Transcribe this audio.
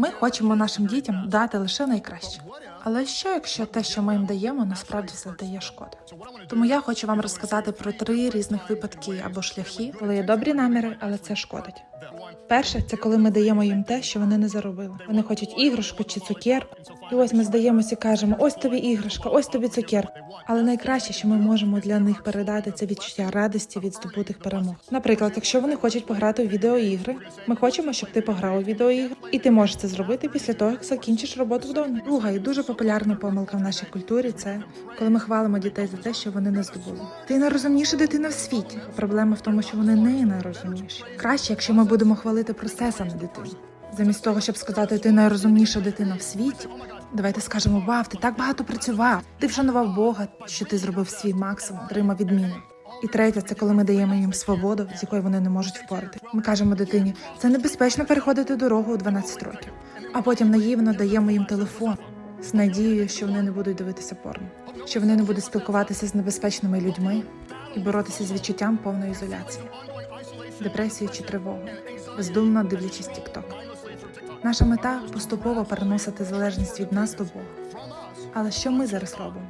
Ми хочемо нашим дітям дати лише найкраще. Але що, якщо те, що ми їм даємо, насправді завдає шкоди? Тому я хочу вам розказати про три різних випадки або шляхи, коли є добрі наміри, але це шкодить. Перше, це коли ми даємо їм те, що вони не заробили. Вони хочуть іграшку чи цукерку. І ось ми здаємося кажемо: ось тобі іграшка, ось тобі цукерка. Але найкраще, що ми можемо для них передати, це відчуття радості від здобутих перемог. Наприклад, якщо вони хочуть пограти у відеоігри, ми хочемо, щоб ти пограв у відеоігри, і ти можеш це зробити після того, як закінчиш роботу вдома. Друга і дуже популярна помилка в нашій культурі це коли ми хвалимо дітей за те, що вони не здобули. Ти найрозумніша дитина в світі. Проблема в тому, що вони не найрозумніші. Краще, якщо ми будемо хвалити процес, а не дитину. Замість того, щоб сказати, ти найрозумніша дитина в світі. Давайте скажемо, вау, ти так багато працював. Ти вшанував Бога, що ти зробив свій максимум, отримав відміну. І третє, це коли ми даємо їм свободу, з якою вони не можуть впорати. Ми кажемо дитині, це небезпечно переходити дорогу у 12 років, а потім наївно даємо їм телефон з надією, що вони не будуть дивитися порно, що вони не будуть спілкуватися з небезпечними людьми і боротися з відчуттям повної ізоляції, депресією чи тривоги, бездумно дивлячись TikTok. Наша мета поступово переносити залежність від нас до Бога. Але що ми зараз робимо?